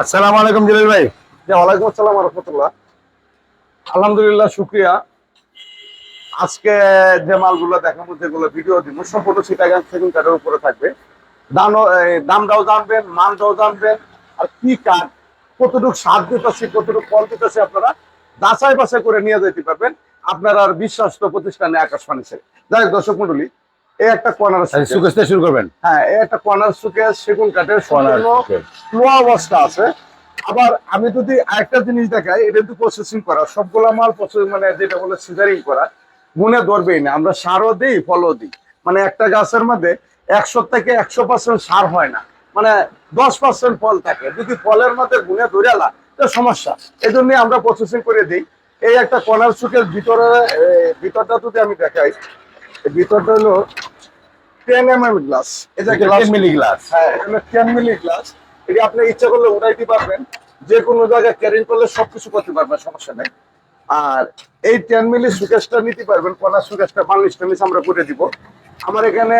আসসালামু আলাইকুম জলিল ভাই। ওয়ালাইকুম আসসালাম রহমতুল্লাহ। আলহামদুলিল্লাহ শুক্রিয়া। আজকে যে মালগুলো দেখাবো যেগুলো ভিডিও দিব সম্পূর্ণ সিটাগান সেগুন কাঠের উপরে থাকবে। দামও এই দামটাও জানবেন মানটাও জানবেন আর কি কাঠ কতটুকু স্বাদ দিতেছে কতটুকু ফল দিতেছে আপনারা যাচাই বাছাই করে নিয়ে যেতে পারবেন। আপনার আর বিশ্বাস্ত প্রতিষ্ঠানে আকাশবাণী ছেড়ে যাই হোক, দর্শক মন্ডলী এই একটা কর্নার সুকেশ থেকে শুরু করবেন। হ্যাঁ এই একটা কর্নার সুকে সেগুন কাঠের সম্পূর্ণ suitcase। অবস্থা আছে। আবার আমি যদি আরেকটা জিনিস দেখাই এটা কিন্তু প্রসেসিং করা। সবগুলা মাল প্রসেস মানে যেটা বলে সিজারিং করা গুনে ধরবেই না। আমরা সারও দিই ফলও দিই। মানে একটা গাছের মধ্যে একশো থেকে একশো পার্সেন্ট সার হয় না। মানে দশ পার্সেন্ট ফল থাকে। যদি ফলের মধ্যে গুনে ধরালা তো সমস্যা। এই জন্যই আমরা প্রসেসিং করে দিই। এই একটা কর্নার সুকের ভিতরে ভিতরটা যদি আমি দেখাই ভিতরটা হলো টেন এম এম গ্লাস যে গ্লাস মিলি গ্লাস হ্যাঁ টেন মিলি গ্লাস এটা আপনি ইচ্ছা করলে উঠাইতে পারবেন। যে কোনো জায়গায় ক্যারিং করলে সবকিছু করতে পারবেন সমস্যা নেই। আর এই টেন মিলি সুকেশটা নিতে পারবেন কণা সুকেশটা বাংলিশটা নিচে আমরা করে দিব। আমার এখানে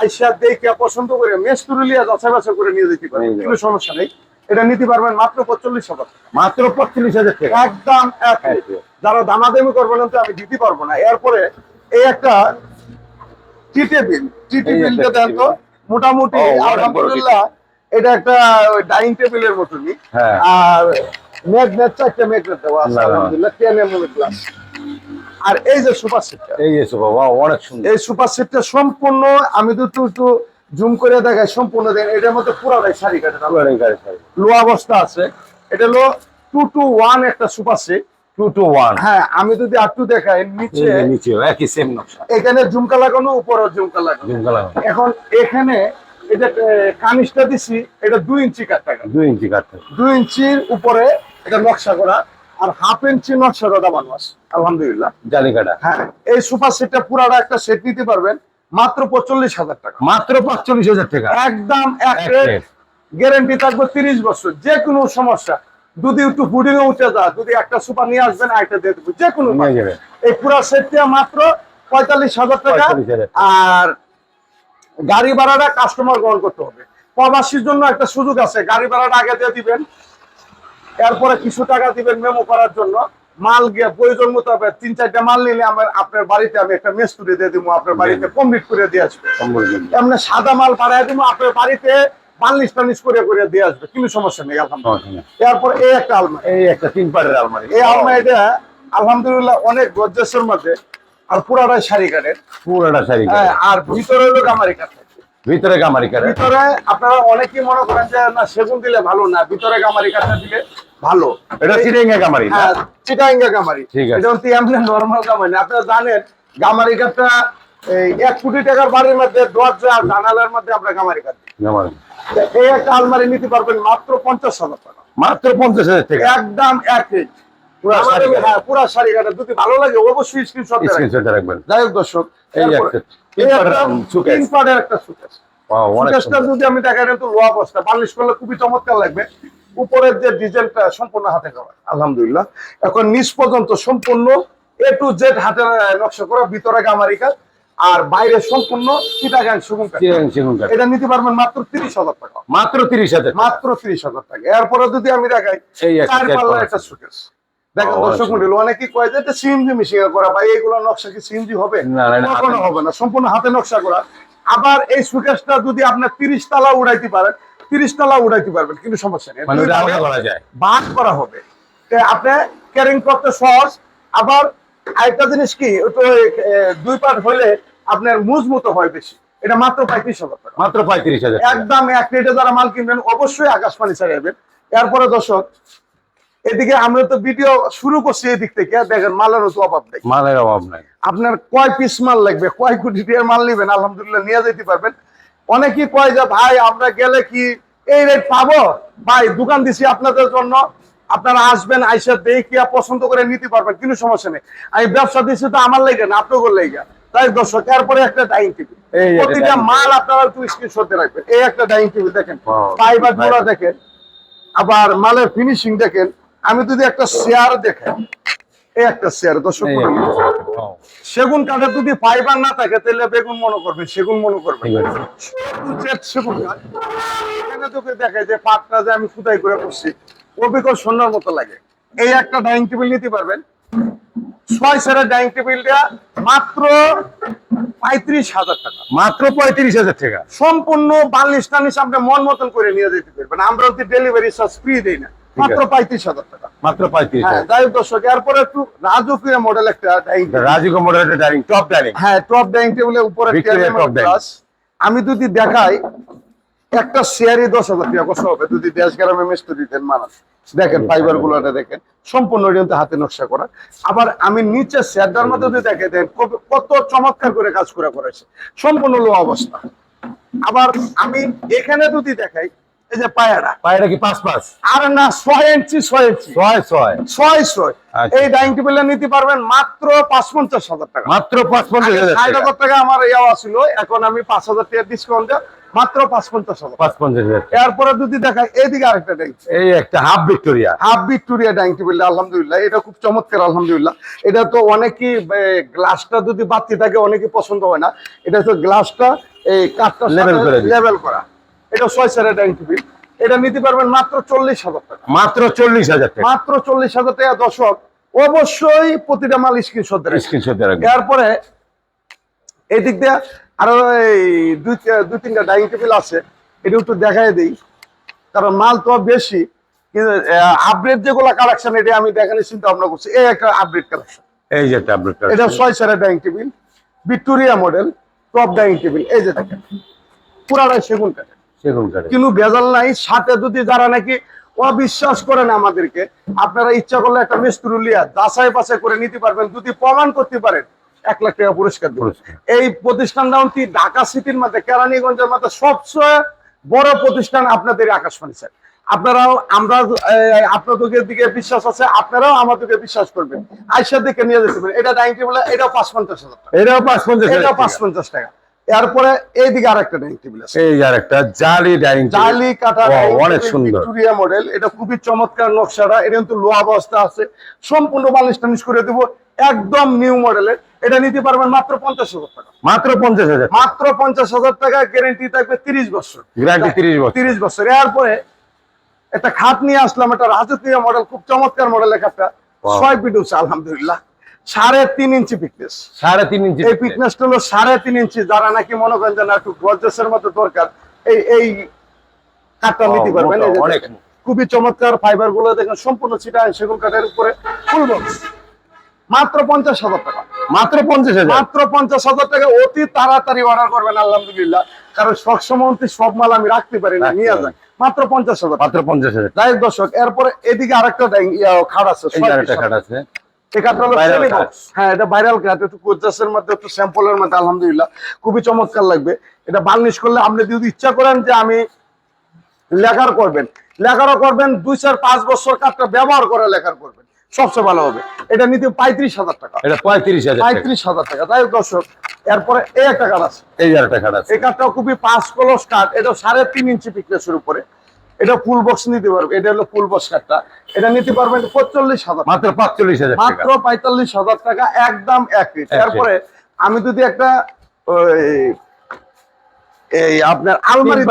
আইসা দেখে পছন্দ করে মেস তুরুলিয়া যাচাই বাছাই করে নিয়ে যেতে পারবেন কোনো সমস্যা নেই। এটা নিতে পারবেন মাত্র পঁয়তাল্লিশ হাজার মাত্র পঁয়ত্রিশ হাজার টাকা। একদম এক রেট। যারা দামাদামি করবেন তো আমি দিতে পারব না। এরপরে এই একটা টি টেবিল টি এই টেবিলটা দেন তো মোটামুটি আলহামদুলিল্লাহ এটা একটা ডাইনিং টেবিলের মতনই। হ্যাঁ। আর ম্যাগনেট চারটা ম্যাগনেট দেওয়া আছে। আলহামদুলিল্লাহ টেন এম এম গ্লাস আর এই যে সুপার সেটটা। এই যে বাবা অনেক সুন্দর। এই সুপার সেটটা সম্পূর্ণ আমি তো একটু একটু জুম করে দেখাই সম্পূর্ণ দেন এটার মধ্যে পুরাটাই শাড়ি কাটে সারি লো অবস্থা আছে। এটা হলো টু টু ওয়ান একটা super set. Two two one হ্যাঁ আমি যদি একটু দেখাই নিচে নিচে একই সেম নকশা। এখানে ঝুমকা লাগানো উপরে ঝুমকা লাগানো। ঝুমকা লাগানো। এখন এখানে এটা কানিসটা দিছি এটা দুই ইঞ্চি কাঠ দুই ইঞ্চি কাটতে। দুই ইঞ্চির উপরে এটা নকশা করা আর হাফ ইঞ্চি নকশা করা আলহামদুলিল্লাহ। জালি কাটা হ্যাঁ এই সেটটা পুরাটা একটা সেট নিতে পারবেন মাত্র পঁয়তাল্লিশ হাজার টাকা। মাত্র হাজার টাকা। একদম এক। গ্যারেন্টি থাকবে তিরিশ বছর যে কোনো সমস্যা। যদি একটু ফুডিং এ উঠে যায় যদি একটা সুপার নিয়ে আসবেন আরেকটা দিয়ে দেবো যে কোনো এই পুরা সেটটা মাত্র পঁয়তাল্লিশ হাজার টাকা। আর গাড়ি ভাড়াটা কাস্টমার গ্রহণ করতে হবে। প্রবাসীর জন্য একটা সুযোগ আছে গাড়ি ভাড়াটা আগে দিয়ে দিবেন। এরপরে কিছু টাকা দিবেন মেমো করার জন্য। মাল গিয়ে প্রয়োজন মতো হবে তিন চারটা মাল নিলে আমার আপনার বাড়িতে আমি একটা মেস তুলে দিয়ে দিব আপনার বাড়িতে কমপ্লিট করে দিয়ে আসবে। এমনি সাদা মাল বাড়াই দিব আপনার বাড়িতে টাল্লিশ করে করে দিয়ে আসবে কোনো সমস্যা নেই আলহামদুলিল্লাহ। এরপর এই একটা আলমারি এই একটা তিন পাড়ের আলমারি। এই আলমারিটা আলহামদুলিল্লাহ অনেক গজ্জেসের মধ্যে আর পুরাটাই শাড়ি কাঠের। পুরোটা শাড়ি হ্যাঁ, আর ভিতরে হলো গামারি কাঠ। ভিতরে গামারি কাটা ভিতরে আপনারা অনেকেই মনে করেন যে না সেগুন দিলে ভালো না ভিতরে গামারি কাঠটা দিলে ভালো। এটা চিরেঙ্গা গামারি? হ্যাঁ চিটাঙ্গা গামারি। ঠিক আছে। এটা নর্মাল গামারি। আপনারা জানেন গামারি এই এক কোটি টাকার বাড়ির মধ্যে দরজা আর জানালার মধ্যে আমরা গামারি তা এই একটা আলমারি নিতে পারবেন মাত্র পঞ্চাশ হাজার টাকা। মাত্র পঞ্চাশ হাজার টাকা। একদম এক রেট পুরা শাড়ি কাঠ। হ্যাঁ পুরা শাড়ি কাটা যদি ভালো লাগে অবশ্যই স্ক্রিনশট রাখবেন। রাখবেন। যাই হোক দর্শক এই একটা তিন এই একটা সুকেস। তিন পাড়ের একটা সুকেস Wow, অনেক সুকেসটা সুন্দর। যদি আমি দেখাই তো লোয়া অবস্থা বার্নিশ করলে খুবই চমৎকার লাগবে। উপরের যে ডিজাইনটা সম্পূর্ণ হাতে করা। আলহামদুলিল্লাহ। এখন নিচ পর্যন্ত সম্পূর্ণ এ টু জেড হাতে নকশা করা। ভিতরে গামারিকা। আর বাইরে সম্পূর্ণ চিটাগাং সুগুন এটা নিতে পারবেন মাত্র তিরিশ হাজার টাকা। মাত্র তিরিশ হাজার মাত্র তিরিশ হাজার টাকা। এরপরে যদি আমি দেখাই একটা চার set একটা আছে। দেখেন দর্শক আচ্ছা। মন্ডল অনেকেই কয় যে এটা সিএনজি মেশিন করা ভাই এইগুলো নকশা কি সিএনজি হবে? না, না, না, কখনো হবে না সম্পূর্ণ হাতে নকশা করা। আবার এই সুকেসটা যদি আপনার তিরিশ তালা উড়াইতে পারেন তিরিশ তালা উড়াইতে পারবেন কিন্তু সমস্যা নেই। মানে আলাদা করা হবে। আপনি ক্যারিং করতে সহজ আবার আরেকটা জিনিস কি দুই পার্ট হলে আপনার মজবুত হয় বেশি। এটা মাত্র পঁয়ত্রিশ হাজার টাকা। মাত্র পঁয়ত্রিশ হাজার একদম এক রেটে যারা মাল কিনবেন অবশ্যই আকাশবাণী চালাবেন এরপরে দর্শক এদিকে আমরা তো ভিডিও শুরু করছি এদিক থেকে। দেখেন মালের তো অভাব নেই। মালের অভাব নাই। আপনার কয় পিস মাল লাগবে? কয় কোটি টাকার মাল নেবেন? আলহামদুলিল্লাহ নিয়ে যেতে পারবেন। অনেকেই কয় যে ভাই আমরা গেলে কি এই রেট পাবো? ভাই দোকান দিছি আপনাদের জন্য। আপনারা আসবেন আইসা দেখিয়া পছন্দ করে নিতে পারবেন কোনো সমস্যা নেই। আমি ব্যবসা দিচ্ছি তো আমার লেগে না আপনাদের লেগে। তাই দর্শক এরপরে একটা ডাইনিং টেবিল প্রতিটা মাল আপনারা একটু স্ক্রিনশটে রাখবেন। এই একটা ডাইনিং টেবিল দেখেন। ফাইবার জোড়া দেখেন। আবার মালের ফিনিশিং দেখেন। আমি যদি একটা চেয়ার দেখেন এই একটা চেয়ার দর্শক সেগুন কাঠের যদি ফাইবার না থাকে তাহলে বেগুন মনে করবে সেগুন মনে করবে সেগুন কাঠ। এখানে তোকে দেখে যে পাটটা যে আমি ফুটাই করে করছি অবিকল সোনার মতো লাগে। এই একটা ডাইনিং টেবিল নিতে পারবেন। ছয় সেরের ডাইনিং টেবিলটা মাত্র পঁয়ত্রিশ হাজার টাকা। মাত্র পঁয়ত্রিশ হাজার টাকা। সম্পূর্ণ বালিশ টালিশ আপনি মন মতন করে নিয়ে যেতে পারবেন। আমরা যদি ডেলিভারি চার্জ ফ্রি দিই না। মাত্র পঁয়ত্রিশ হাজার টাকা। মাত্র পঁয়ত্রিশ হ্যাঁ যাই হোক দর্শক এরপরে একটু রাজকীয় মডেল একটা ডাইনিং কমোডারের ডাইনিং টপ ডাইনিং হ্যাঁ টপ ডাইনিং টেবিলের উপরে। আমি যদি দেখাই একটা শেয়ারই দশ হাজার টাকা কষ্ট হবে। যদি দেশ গ্রামে মিস্ত্রি দিতেন মানুষ। দেখেন ফাইবার গুলোটা দেখেন সম্পূর্ণ কিন্তু হাতে নকশা করা। আবার আমি নিচে শেয়ারটার মধ্যে যদি দেখে দেন কত- চমৎকার করে কাজ করে করেছে। সম্পূর্ণ লো অবস্থা। আবার আমি এখানে যদি দেখাই এই যে পায়াটা পায়রা কি পাঁচ পাঁচ? আর না ছয় ইঞ্চি ছয় ইঞ্চি। ছয় ছয়। ছয় ছয়। আচ্ছা। এই ডাইনিং টেবিলটা নিতে পারবেন মাত্র পাঁচ পঞ্চাশ হাজার টাকা। মাত্র পাঁচ পঞ্চাশ আগে হাজার টাকা। আমার ইয়াওয়া ছিল এখন আমি পাঁচ হাজার টাকা ডিসকাউন্ট দেয় মাত্র পাঁচ পঞ্চাশ হাজার পাঁচ পঞ্চাশ টাকা। এরপরে যদি দেখায় এদিকে আরেকটা ডাইনিং এই একটা half Victoria. Half Victoria dining table আলহামদুলিল্লাহ। এটা খুব চমৎকার আলহামদুলিল্লাহ। এটা তো অনেকই গ্লাসটা যদি বাতি থাকে অনেকই পছন্দ হয় না। এটা তো গ্লাসটা এই কাঠটা করে লেভেল করা। এটা ছয় সারের ডাইনিং টেবিল। এটা নিতে পারবেন মাত্র চল্লিশ হাজার টাকা। মাত্র চল্লিশ হাজার টাকা। মাত্র চল্লিশ হাজার টাকা দর্শক। অবশ্যই প্রতিটা মাল স্ক্রিনশট দেবে স্ক্রিনশট দিয়ে এরপরে এই দিক দিয়ে আরও এই দুই দুই তিনটা ডাইনিং টেবিল আছে এটা একটু দেখাই দিই। কারণ মাল তো বেশি কিন্তু আপডেট যেগুলো কালেকশন এটা আমি দেখানোর চিন্তা ভাবনা করছি। এই একটা আপডেট কালেকশন এই যে ট্যাবলেট এটা ছয় সারের dining table Victoria model top dining table এই যে দেখেন। পুরাটাই সেগুন কাঠের। সেগুন কাঠে কিন্তু ভেজাল নাই সাথে যদি যারা নাকি অবিশ্বাস করেন আমাদেরকে আপনারা ইচ্ছা করলে একটা মিস্ত্রি লিয়া যাচাই বাছাই করে নিতে পারবেন যদি প্রমাণ করতে পারেন। এক লাখ টাকা পুরস্কার এই প্রতিষ্ঠানটা অন্তি ঢাকা সিটির মধ্যে কেরানীগঞ্জের মধ্যে সবচেয়ে বড় প্রতিষ্ঠান আপনাদের আকাশবাণী স্যার। আপনারাও আমরা আপনাদের দিকে বিশ্বাস আছে আপনারাও আমাদেরকে বিশ্বাস করবেন। আইসা দেখে নিয়ে যেতে পারেন। এটা ডাইনিং টেবিল এটাও পাঁচ পঞ্চাশ হাজার টাকা। এটাও পাঁচ পঞ্চাশ এটাও পাঁচ পঞ্চাশ টাকা। এরপরে এইদিকে আরেকটা ডাইনিং টেবিল আছে এই আর একটা জালি ডাইনিং জালি কাটা অনেক সুন্দর। ভিক্টোরিয়া মডেল এটা খুবই চমৎকার নকশাটা। এটা কিন্তু লো অবস্থা আছে। সম্পূর্ণ বালিশ টানিশ করে দেবো। একদম নিউ মডেলের এটা নিতে পারবেন মাত্র পঞ্চাশ হাজার টাকা। মাত্র পঞ্চাশ হাজার মাত্র পঞ্চাশ হাজার টাকা গ্যারেন্টি থাকবে তিরিশ বছর। গ্যারান্টি তিরিশ বছর। তিরিশ বছর। এরপরে একটা খাট নিয়ে আসলাম একটা রাজকীয় মডেল খুব চমৎকার মডেলের খাটটা Wow. ছয় ফিট উঁচু আলহামদুলিল্লাহ। সাড়ে তিন ইঞ্চি ফিটনেস সাড়ে তিন ইঞ্চি এই ফিটনেসটা হলো সাড়ে তিন ইঞ্চি যারা নাকি মনে করেন যে না একটু গর্জেসের মতো দরকার এই এই কাঠটা নিতে পারবেন। খুবই চমৎকার ফাইবারগুলো দেখেন সম্পূর্ণ চিটা সেগুন কাঠের উপরে ফুল বক্স মাত্র পঞ্চাশ হাজার টাকা। মাত্র পঞ্চাশ হাজার? মাত্র পঞ্চাশ হাজার টাকা অতি তাড়াতাড়ি অর্ডার করবেন আলহামদুলিল্লাহ। কারণ সবসময় সব মাল আমি রাখতে পারি না নিয়ে। যায় মাত্র পঞ্চাশ হাজার মাত্র পঞ্চাশ হাজার যাই দর্শক এরপরে এদিকে আরেকটা খাট আছে খাট আছে। হ্যাঁ এটা ভাইরাল কাঠ একটু কোচাসের মধ্যে একটু স্যাম্পলের মধ্যে আলহামদুলিল্লাহ। খুবই চমৎকার লাগবে। এটা বার্নিশ করলে আপনি যদি ইচ্ছা করেন যে আমি লেখার করবেন। লেখারও করবেন দুই চার পাঁচ বছর কাঠটা ব্যবহার করে লেখার করবেন। সবচেয়ে ভালো হবে। এটা নিতে পঁয়ত্রিশ হাজার টাকা। এটা পঁয়ত্রিশ হাজার পঁয়ত্রিশ হাজার টাকা। তাই দর্শক এরপরে এই একটা কাঠ আছে। এই একটা খাট আছে। এই কাঠটাও খুবই পাঁচ কলস কাঠ এটা সাড়ে তিন ইঞ্চি পিকনেসের উপরে। এটা ফুল বক্স নিতে পারবে। এটা হলো ফুল বক্স কাঠটা এটা নিতে পারবেন পঁয়তাল্লিশ হাজার মাত্র পাঁচচল্লিশ হাজার টাকা। মাত্র পঁয়তাল্লিশ হাজার টাকা একদম এক তারপরে আমি যদি একটা এই আপনার আলমারি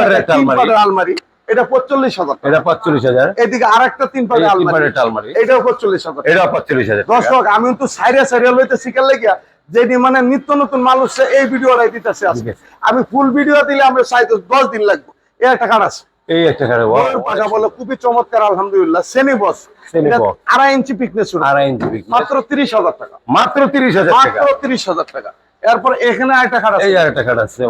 আলমারি। এটা পঁয়তাল্লিশ হাজার এটা পাঁচচল্লিশ হাজার। এদিকে আরেকটা তিন তিন আলমারি। আলমারি। এটাও পঁয়তাল্লিশ হাজার টাকা। এটা পাঁচচল্লিশ হাজার দর্শক আমি কিন্তু সাইরে সাইরে লইতে শিখার লেগিয়া যেটি মানে নিত্য নতুন মানুষ এই ভিডিওটাই দিতেছে আজকে। আমি ফুল ভিডিও দিলে আমরা চাইতে দশ দিন লাগবে। এই একটা কাঠ আছে। এই একটা পাকা বলে খুবই চমৎকার আলহামদুলিল্লাহ। বস। আড়াই ইঞ্চি পিকনেস আড়াই ইঞ্চি। মাত্র তিরিশ হাজার টাকা। মাত্র তিরিশ হাজার টাকা। মাত্র তিরিশ হাজার টাকা। এরপর এখানে একটা খাট আছে। এই আর একটা খাট আছে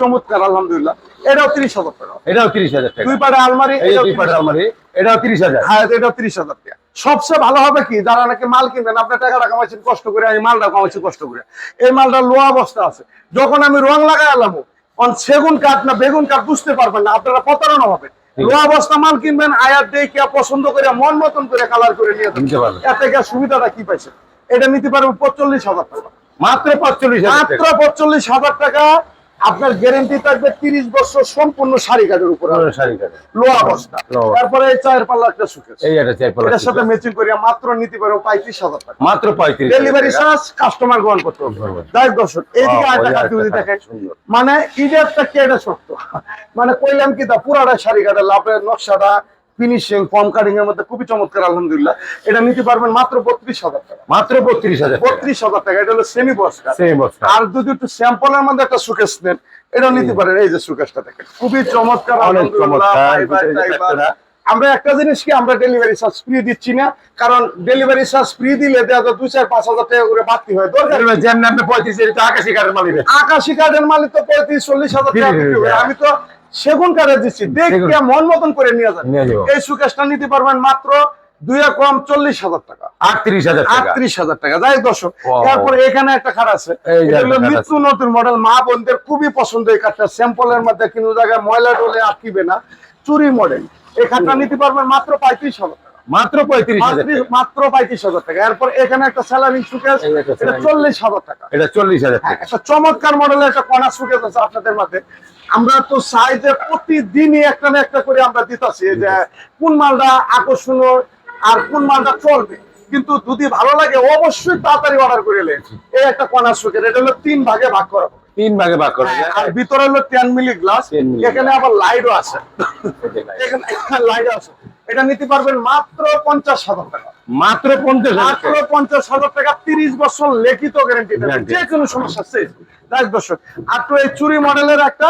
চমৎকার আলহামদুলিল্লাহ। এটাও তিরিশ হাজার টাকা। এটাও তিরিশ হাজার টাকা। দুই পাড়ে আলমারি এটাও দুই 30 আলমারি এটাও তিরিশ হাজার। হ্যাঁ এটাও তিরিশ হাজার টাকা। সবচেয়ে ভালো হবে কি যারা নাকি মাল কিনবেন আপনার টাকাটা কামাইছেন কষ্ট করে আমি মালটা কামাইছি কষ্ট করে। এই মালটা লো অবস্থা আছে। যখন আমি রং লাগাই এলাম অন সেগুন কাঠ না বেগুন কাঠ বুঝতে পারবেন না আপনারা প্রতারণা হবে লো অবস্থা মাল কিনবেন আয়াত দেখে পছন্দ করে মন মতন করে কালার করে নিয়ে এতে গিয়ে সুবিধাটা কি পাইছে এটা নিতে পারবেন পঁয়তাল্লিশ হাজার টাকা। মাত্র পাঁচচল্লিশ হাজার মাত্র টাকা। পঁয়তাল্লিশ হাজার টাকা আপনার গ্যারেন্টি থাকবে তিরিশ বছর সম্পূর্ণ শাড়ি কাজের উপরে পুরো শাড়ি কাটে লোয়া বস্তা। তারপরে চায়ের পাল্লা একটা সুকেশ এই একটা চাই পলা এটার সাথে ম্যাচিং করিয়া মাত্র নিতে পারো পঁয়ত্রিশ হাজার টাকা। মাত্র পঁয়ত্রিশ ডেলিভারি চার্জ কাস্টমার গ্রহণ করতে হবে। যাই দর্শক এইদিকে যদি দেখেন। মানে ঈদের থেকে এটা সত্য মানে কইলাম কি তা পুরাটা শাড়ি কাটা লাভের নকশাটা ফিনিশিং ফর্ম কাটিং এর মধ্যে খুবই চমৎকার আলহামদুলিল্লাহ। এটা নিতে পারবেন মাত্র বত্রিশ হাজার টাকা। মাত্র বত্রিশ হাজার বত্রিশ হাজার টাকা এটা হলো সেমি বস্তা আর যদি একটু স্যাম্পলের মধ্যে একটা সুকেশ নেন এটাও নিতে পারেন। এই যে সুকেশটা দেখেন খুবই চমৎকার আলহামদুলিল্লাহ, চমৎকার, বাই বাই, ভিতরে যে বাই বাই। একটা- আমরা একটা জিনিস কি আমরা ডেলিভারি চার্জ ফ্রি দিচ্ছি না কারণ ডেলিভারি চার্জ ফ্রি দিলে দেখা যায় দুই চার পাঁচ হাজার টাকা করে বাড়তি হয়। দরকার যেমন আপনি পঁয়ত্রিশ আকাশি কাঠের মালিক। আকাশি কার্ডের মালিক তো পঁয়ত্রিশ চল্লিশ হাজার টাকা। আমি তো সেগুন কার্ডে দিচ্ছি দেখে মন মতন করে নিয়ে যান এই সুকেশটা নিতে পারবেন মাত্র দুই কম চল্লিশ হাজার টাকা। আটত্রিশ হাজার আটত্রিশ হাজার টাকা। যাই দর্শক. এরপর এখানে একটা খাট আছে। এই যে এটা হলো একটা খাট নিত্য নতুন মডেল মা বোনদের খুবই পছন্দ এই খাটটা। স্যাম্পলের মধ্যে কোনো জায়গায় ময়লা টলে আটকিবে না। চুরি মডেল এই খাটটা নিতে পারবেন মাত্র পঁয়ত্রিশ হাজার টাকা। মাত্র পঁয়ত্রিশ হাজার মাত্র- টাকা। পঁয়ত্রিশ হাজার টাকা। এরপর এখানে একটা স্যালারি একটা এটা চল্লিশ হাজার টাকা। এটা চল্লিশ হাজার হ্যাঁ, টাকা। একটা চমৎকার মডেলের একটা কর্নার সুকেস আছে আপনাদের মাঝে আমরা তো চাই যে প্রতিদিনই একটা না একটা করে আমরা দিতেছি যে কোন মালটা আকর্ষণীয় আর কোন মালটা চলবে। কিন্তু যদি ভালো লাগে অবশ্যই তাড়াতাড়ি অর্ডার করে নেন এই একটা কর্নার সুকেস এটা হলো তিন ভাগে ভাগ করা। তিন ভাগে ভাগ করা। হ্যাঁ, আর ভিতরে হলো টেন মিলি গ্লাস এখানে আবার লাইটও আছে। এখানে লাইট আছে। এটা নিতে পারবেন মাত্র পঞ্চাশ হাজার টাকা। মাত্র পঞ্চাশ হাজার মাত্র পঞ্চাশ হাজার টাকা তিরিশ বছর লিখিত গ্যারান্টি। যে কোনো সমস্যা দেখ দর্শক আর তো এই চুরি মডেলের একটা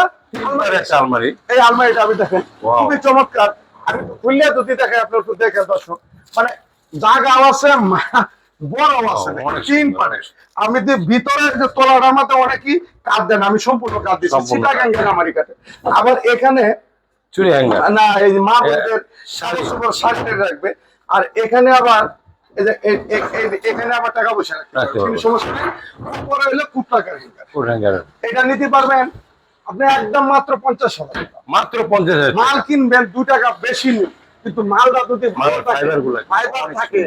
আলমারি এই আলমারিটা আমি দেখেন খুবই চমৎকার। আমি খুললে যদি দেখে আপনার একটু দেখেন দর্শক। মানে জায়গাও আছে মা- আছে। তিন পারে আমি যে ভিতরে যে তলাটার মধ্যে অনেকই কাজ দেন আমি সম্পূর্ণ কাজ দিচ্ছি সেটা। আমারই আবার এখানে চুরি হ্যাঙ্গার না এই মা বোনদের শাড়ি। রাখবে। আর এখানে আবার এখানে আবার টাকা পয়সা রাখতে রাখতে পারবে। পারবে। কোনো সমস্যা নেই। উপরে হলো কুট্টাকার হ্যাঙ্গার এটা নিতে পারবেন। আপনি একদম মাত্র পঞ্চাশ হাজার মাত্র পঞ্চাশ হাজার মাল কিনবেন দু টাকা বেশি নিন। কিন্তু মালটা যদি ভালো মালের থাকে fiber গুলো। ফাইবার থাকে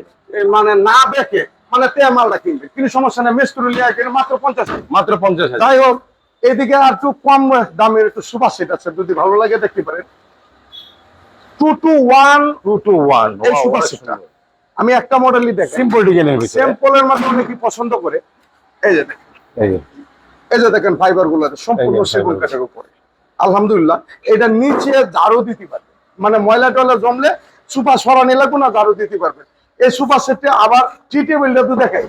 মানে না দেখে মানে তে মালটা কিনবে কিন্তু সমস্যা নেই মেস্তুরি লিয়া কিনে মাত্র পঞ্চাশ মাত্র পঞ্চাশ যাই হোক এদিকে আর একটু কম দামের একটু সুপার সেট আছে যদি ভালো লাগে দেখতে পারেন। Two two one two two one. এই সুপার সেটটা। আমি একটা মডেলই দেখি সিম্পল ডিজাইনের ভিতরে। স্যাম্পলের মধ্যে অনেকে পছন্দ করে? এই যে দেখেন। এই যে। দেখেন ফাইবারগুলো সম্পূর্ণ সেগুন কাঠের উপরে। আলহামদুলিল্লাহ এটা নিচে ঝাড়ু দিতে পারবে। মানে ময়লা টয়লা জমলে সুপার সরা নিলে কোনো ঝাড়ু দিতে পারবে। এই সুপার সেটে আবার টি টেবিলটা তো দেখাই।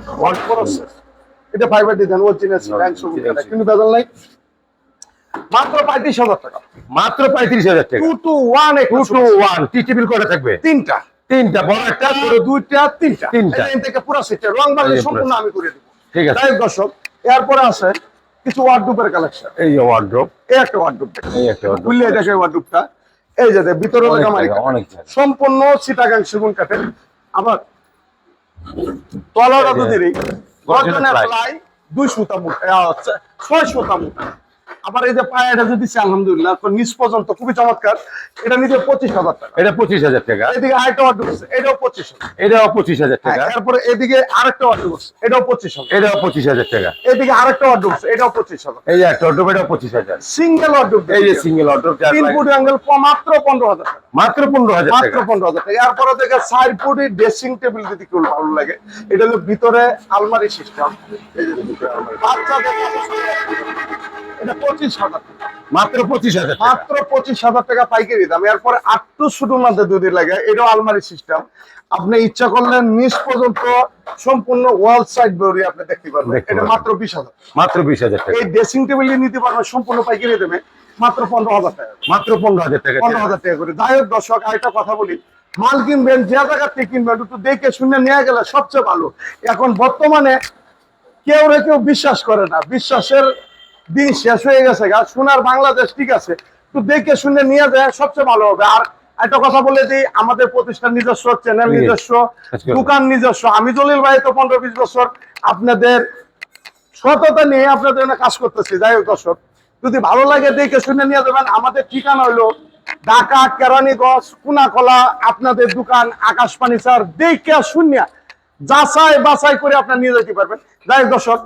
এটা ফাইবার ডিজাইন অরিজিনাল কিন্তু বেজাল নাই। মাত্র পঁয়ত্রিশ হাজার টাকা। মাত্র পঁয়ত্রিশ হাজার টাকা। Two two one two two one tea table করে থাকবে? তিনটা। তিনটা বড় একটা দুইটা তিনটা। তিনটা। এই থেকে পুরো রং বাড়লে সম্পূর্ণ আমি করে দিব। ঠিক আছে। তাই দর্শক এরপরে আছে কিছু কালেকশন এই এই একটা এই একটা এই যে ভিতরে সম্পূর্ণ চিটাগাং সেগুন কাঠের। আবার তলাটা গর্জনের গর্জনের প্লাই। দুই সুতা মোটা আহ, হচ্ছে ছয় সুতা মোটা আবার এই যে পায়াটা যদি আলহামদুলিল্লাহ তো নিচ পর্যন্ত খুবই চমৎকার। এটা নিচে পঁচিশ হাজার টাকা। এটা পঁচিশ হাজার টাকা। এদিকে আরেকটা ওয়ার্ডরোব আছে এটাও পঁচিশ এটাও পঁচিশ হাজার হ্যাঁ, টাকা। এরপরে এদিকে আরেকটা ওয়ার্ডরোব আছে এটাও পঁচিশ হাজার এটাও পঁচিশ হাজার টাকা। এদিকে আরেকটা ওয়ার্ডরোব আছে এটাও পঁচিশ হাজার এই যে একটা অর্ডার এটাও পঁচিশ হাজার। সিঙ্গেল ওয়ার্ডরোব এই যে সিঙ্গেল অর্ডার তিন ফুট অ্যাঙ্গেল মাত্র পনেরো হাজার টাকা। মাত্র পনেরো হাজার মাত্র পনেরো হাজার টাকা। এরপরে দেখে সাইড ফুটি ড্রেসিং টেবিল যদি কেউ ভালো লাগে এটা হলো ভিতরে আলমারি সিস্টেম বাচ্চাদের এটা পঁচিশ হাজার টাকা। মাত্র পঁচিশ হাজার মাত্র পঁচিশ হাজার টাকা পাইকারি দাম। এরপরে আটটু শুধু মধ্যে যদি লাগে এটাও আলমারি সিস্টেম আপনি ইচ্ছা করলে নিচ পর্যন্ত সম্পূর্ণ ওয়াল সাইড বড়ি আপনি দেখতে পারবেন। এটা মাত্র বিশ হাজার। মাত্র বিশ হাজার টাকা। এই ড্রেসিং টেবিল নিতে পারবেন সম্পূর্ণ পাইকারি দেবে মাত্র পনেরো হাজার টাকা। মাত্র পনেরো হাজার টাকা। পনেরো হাজার টাকা করে। যাই হোক দর্শক আরেকটা কথা বলি। মাল কিনবেন যে জায়গা থেকে কিনবেন একটু দেখে শুনে নিয়ে গেলে সবচেয়ে ভালো। এখন বর্তমানে কেউ রে কেউ বিশ্বাস করে না। বিশ্বাসের দিন শেষ হয়ে গেছে গা। সোনার বাংলাদেশ ঠিক আছে একটু দেখে শুনে নিয়ে যায় সবচেয়ে ভালো হবে। আর একটা কথা বলে দিই আমাদের প্রতিষ্ঠান নিজস্ব চ্যানেল নিজস্ব দোকান নিজস্ব। আমি জলিল ভাই তো পনেরো বিশ বছর আপনাদের সততা নিয়ে আপনাদের কাজ করতেছি। যাই হোক দর্শক যদি ভালো লাগে দেখে শুনে নিয়ে যাবেন। আমাদের ঠিকানা হলো ঢাকা কেরানীগঞ্জ কুনাকলা আপনাদের দোকান আকাশ ফার্নিচার দেখে শূন্য যাচাই বাছাই করে আপনার নিয়ে যেতে পারবেন। যাই হোক দর্শক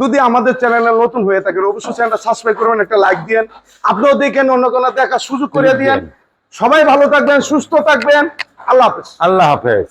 যদি আমাদের চ্যানেলে নতুন হয়ে থাকে অবশ্যই চ্যানেলটা সাবস্ক্রাইব করবেন একটা লাইক দিয়েন। আপনিও দেখেন অন্য কোনো দেখার সুযোগ করে দিয়েন। সবাই ভালো থাকবেন সুস্থ থাকবেন। আল্লাহ হাফেজ। আল্লাহ হাফেজ।